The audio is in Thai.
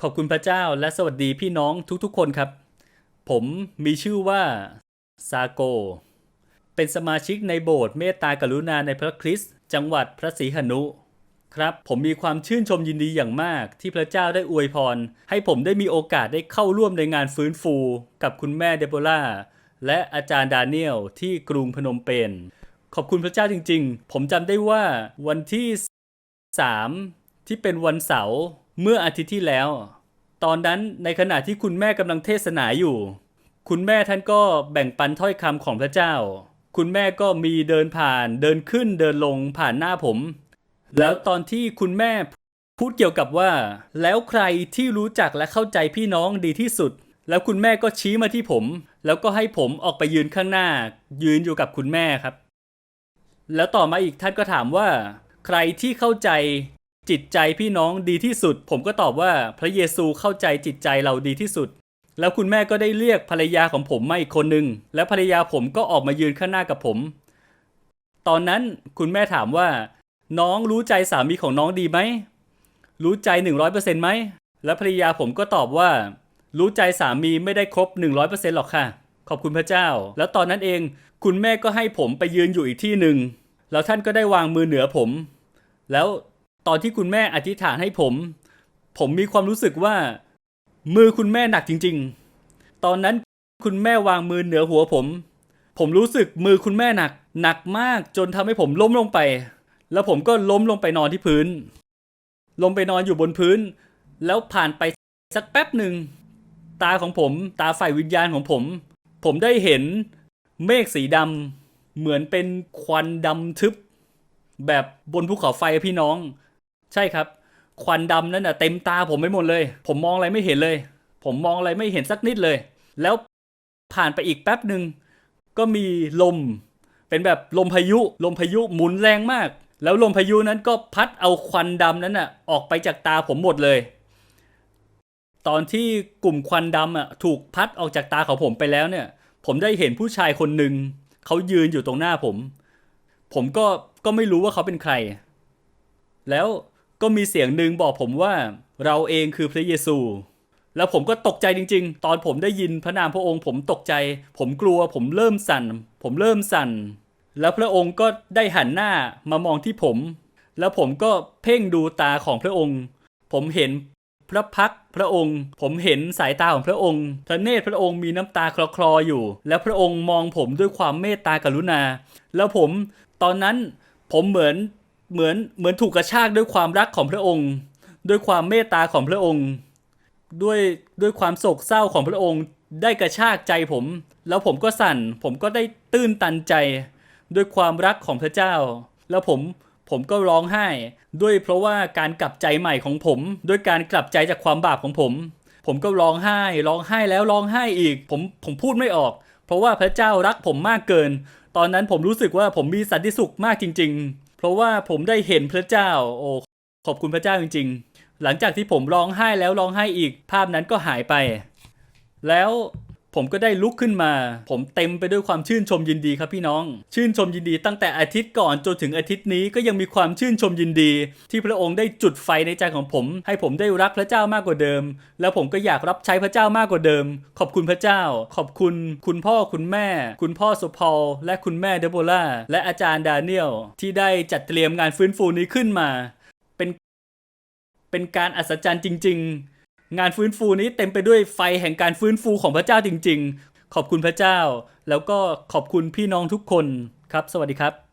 ขอบคุณพระเจ้าและสวัสดีพี่น้องทุกๆ คนครับ ผมมีชื่อว่าซาโก เป็นสมาชิกในโบสถ์เมตตากรุณาในพระคริสต์จังหวัดพระศรีหนุ ครับ ผมมีความชื่นชมยินดีอย่างมากที่พระเจ้าได้อวยพร ให้ผมได้มีโอกาสได้เข้าร่วมในงานฟื้นฟู กับคุณแม่เดโบราและอาจารย์ดาเนียลที่กรุงพนมเปญขอบคุณพระเจ้าจริง ๆ ผมจำได้ว่าวันที่ 3 ที่เป็นวันเสาร์ เมื่ออาทิตย์ที่แล้ว ตอนนั้นในขณะที่คุณแม่กำลังเทศนาอยู่ คุณแม่ท่านก็แบ่งปันถ้อยคำของพระเจ้า คุณแม่ก็มีเดินผ่านเดินขึ้นเดินลงผ่านหน้าผม แล้วตอนที่คุณแม่พูดเกี่ยวกับว่า แล้วใครที่รู้จักและเข้าใจพี่น้องดีที่สุด แล้วคุณแม่ก็ชี้มาที่ผม แล้วก็ให้ผมออกไปยืนข้างหน้า ยืนอยู่กับคุณแม่ครับ แล้วต่อมาอีกท่านก็ถามว่า ใครที่เข้าใจ จิตใจพี่น้องดีที่สุด ผมก็ตอบว่าพระเยซูเข้าใจจิตใจเราดีที่สุด แล้วคุณแม่ก็ได้เรียกภรรยาของผมมาอีกคนหนึ่งแล้วภรรยาผมก็ออกมายืนข้างหน้ากับผม ตอนนั้นคุณแม่ถามว่า น้องรู้ใจสามีของน้องดีไหม รู้ใจ 100%ไหม แล้วภรรยาผมก็ตอบว่า รู้ใจสามีไม่ได้ครบ 100%หรอกค่ะ ขอบคุณพระเจ้า แล้วตอนนั้นเองคุณแม่ก็ให้ผมไปยืนอยู่อีกที่หนึ่งแล้วท่านก็ได้วางมือเหนือผม แล้ว ตอนที่คุณแม่อธิษฐานให้ผม ผมมีความรู้สึกว่า มือคุณแม่หนักจริง ๆ ตอนนั้นคุณแม่วางมือเหนือหัวผม ผมรู้สึกมือคุณแม่หนัก หนักมากจนทำให้ผมล้มลงไป แล้วผมก็ล้มลงไปนอนที่พื้น ลงไปนอนอยู่บนพื้น แล้วผ่านไปสักแป๊บหนึ่ง ตาของผม ตาฝ่ายวิญญาณของผม ผมได้เห็นเมฆสีดำเหมือนเป็นควันดำทึบ แบบบนภูเขาไฟพี่น้อง ใช่ครับ ควันดำนั่นน่ะเต็มตาผมไปหมดเลย ผมมองอะไรไม่เห็นเลย ผมมองอะไรไม่เห็นสักนิดเลย แล้วผ่านไปอีกแป๊บหนึ่งก็มีลม เป็นแบบลมพายุ ลมพายุหมุนแรงมาก แล้วลมพายุนั้นก็พัดเอาควันดำนั้นน่ะออกไปจากตาผมหมดเลย ตอนที่กลุ่มควันดำอะถูกพัดออกจากตาของผมไปแล้วเนี่ย ผมได้เห็นผู้ชายคนหนึ่งเขายืนอยู่ตรงหน้าผม ผมก็ก็ไม่รู้ว่าเขาเป็นใคร แล้ว ก็มีเสียงหนึ่งบอกผมว่าเราเองคือพระเยซู แล้วผมก็ตกใจจริง ๆ ตอนผมได้ยินพระนามพระองค์ ผมตกใจ ผมกลัว ผมเริ่มสั่น ผมเริ่มสั่น แล้วพระองค์ก็ได้หันหน้ามามองที่ผม แล้วผมก็เพ่งดูตาของพระองค์ ผมเห็นพระพักพระองค์ ผมเห็นสายตาของพระองค์พระเนตรพระองค์มีน้ำตาคลอๆอยู่ แล้วพระองค์มองผมด้วยความเมตตากรุณา แล้วผมตอนนั้นผมเหมือน เหมือนเหมือนถูกกระชากด้วยความรักของพระองค์ ด้วยความเมตตาของพระองค์ ด้วยด้วยความโศกเศร้าของพระองค์ ได้กระชากใจผม แล้วผมก็สั่น ผมก็ได้ตื้นตันใจ ด้วยความรักของพระเจ้า แล้วผมผมก็ร้องไห้ ด้วยเพราะว่าการกลับใจใหม่ของผม ด้วยการกลับใจจากความบาปของผม ผมก็ร้องไห้ ร้องไห้แล้วร้องไห้อีก ผมผมพูดไม่ออก เพราะว่าพระเจ้ารักผมมากเกิน ตอนนั้นผมรู้สึกว่าผมมีสันติสุขมากจริง ๆ ราะว่าผมได้เห็นพระเจ้า โอ้ขอบคุณพระเจ้าจริง ๆ หลังจากที่ผมร้องไห้แล้วร้องไห้อีกภาพนั้นก็หายไป แล้ว ผมก็ได้ลุกขึ้นมา ผมเต็มไปด้วยความชื่นชมยินดีครับพี่น้อง ชื่นชมยินดีตั้งแต่อาทิตย์ก่อนจนถึงอาทิตย์นี้ก็ยังมีความชื่นชมยินดี ที่พระองค์ได้จุดไฟในใจของผม ให้ผมได้รักพระเจ้ามากกว่าเดิม แล้วผมก็อยากรับใช้พระเจ้ามากกว่าเดิม ขอบคุณพระเจ้า ขอบคุณ คุณพ่อคุณแม่ คุณพ่อโซพอลและคุณแม่เดโบราและอาจารย์ดาเนียลที่ได้จัดเตรียมงานฟื้นฟูนี้ขึ้นมา เป็นเป็นการอัศจรรย์จริง ๆ งานฟื้นฟูนี้เต็มไปด้วยไฟแห่งการฟื้นฟูของพระเจ้าจริง ๆ ขอบคุณพระเจ้า แล้วก็ขอบคุณพี่น้องทุกคนครับ สวัสดีครับ